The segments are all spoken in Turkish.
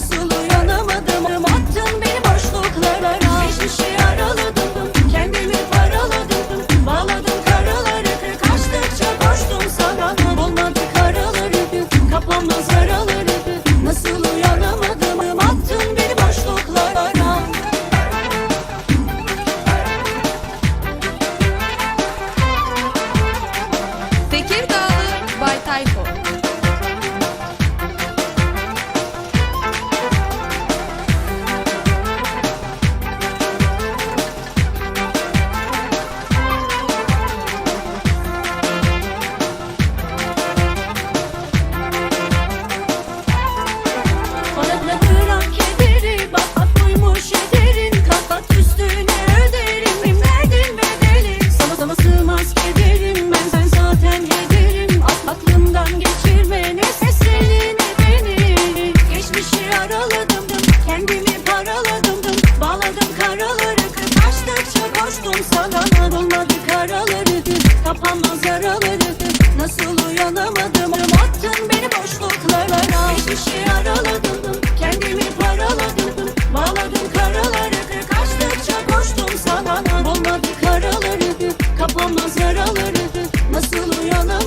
hustle. Sarılmadı karalarıdır Kapanmaz yaralarıdır. Nasıl uyanamadım? Attın beni boşluklara. Bir şişi araladım Kendimi paraladım. Bağladım karalarıdır Kaçtıkça koştum sana. Olmadı karalarıdır Kapanmaz yaralarıdır Nasıl uyanamadım?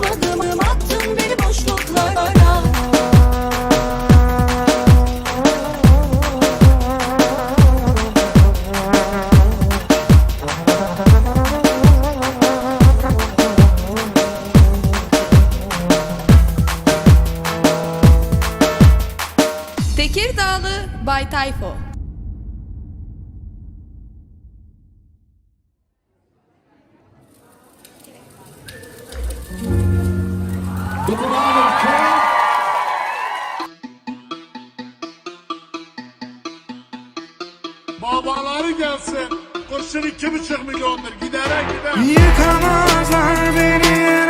Bay Tayfo. Babaları gelsin. Kurşun iki buçuk milyondur. Gidere gider. Yıkamazlar beni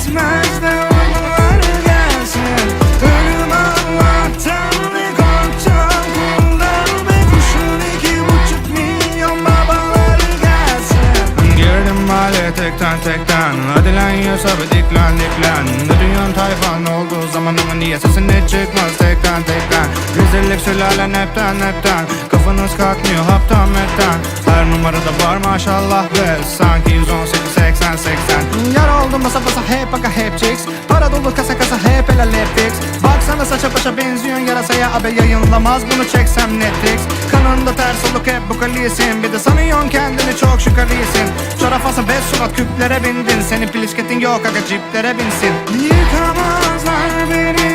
beşi yetmez de uyguları gelsin. Ölüm Allah'tan ne korkacağım kullar Ve kuşun iki buçuk milyon babaları gelsin. Girdim mahalleye tekten tekten. Hadi lan Yusuf diklen diklen. Ne tayfan olduğu zaman ama niye sesin hiç çıkmaz tekten tekten? Rezillik sülalen hepten hepten. Kafanız kalkmıyor haptan metten. Her numarada var maşallah be. Sanki 118 80 80 Yar oldum basa basa hep baka hep chicks. Para dolu kasa kasa hep el ele fix Baksana saça paça benziyorsun yarasaya Abi yayınlamaz. Bunu çeksem Netflix. Kanında ters oluk hep bu kalisin. Bir de sanıyorsun kendini çok şükürlüsün Şarafasın beş surat küplere bindin. Senin plisketin yok aga ciplere binsin. Yıkamazlar beni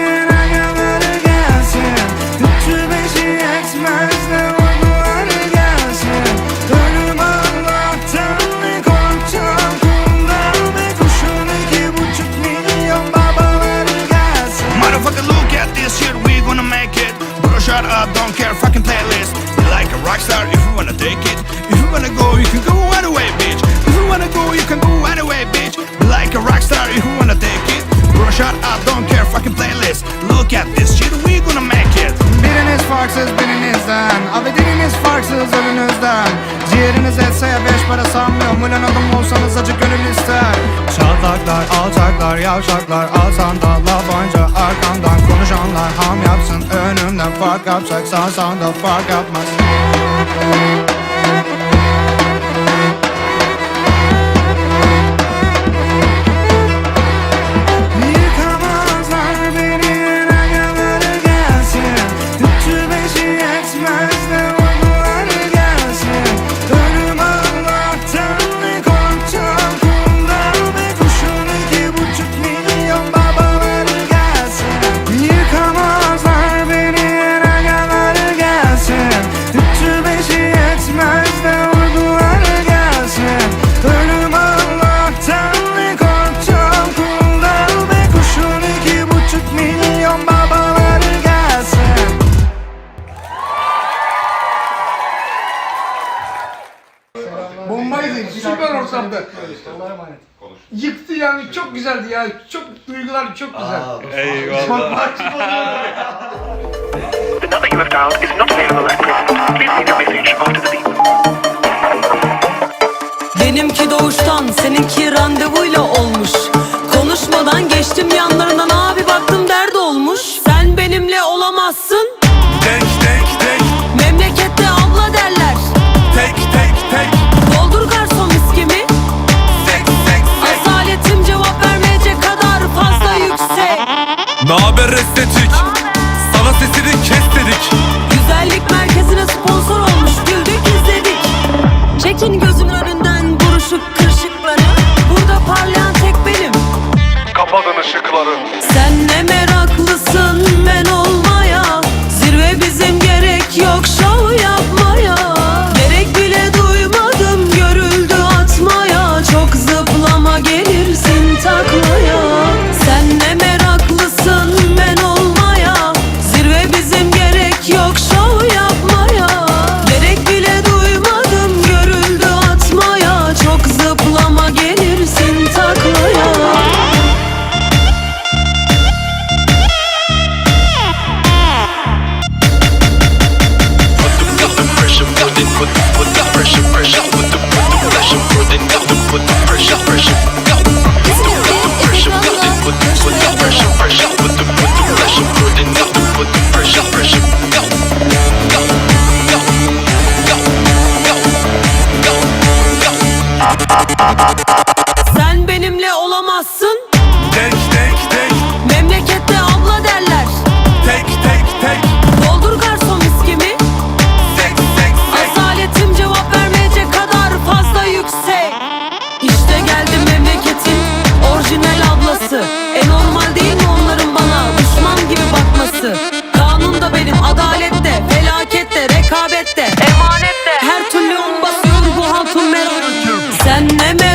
don't care, fucking playlist. You like a rock star if you wanna take it. If you wanna go, you can go anyway, bitch. If you wanna go, you can go anyway, bitch. You like a rock star if you wanna take it. Bro, shut up, don't care, fucking playlist. Look at this shit, we gonna make it. Biriniz farksız birinizden Abi diliniz farksız önünüzden Ciğeriniz etse ya beş para sanmıyorum Ulan adam olsanız acı gönül ister Çatlaklar, alçaklar, yavşaklar Al sandalla fuck up, sex us on the fuck up, my. Yıktı yani, çok güzeldi ya. Çok duygular çok güzel. The number you have dialed is not available at present. Please leave your message after the beep. Benimki doğuştan seninki randevuyla olmuş Konuşmadan geçtim yanlarından Naber estetik? Sana sesini kes dedik. Güzellik merkezine sponsor olmuş güldük izledik Çekin gözümün önünden buruşuk kırışıkları Burada parlayan tek benim Kapatın ışıkları. Sen Gerek yok şov yapmaya Gerek bile duymadım görüldü atmaya Çok zıplama gelirsin taklaya Pressure, pressure Cehenneme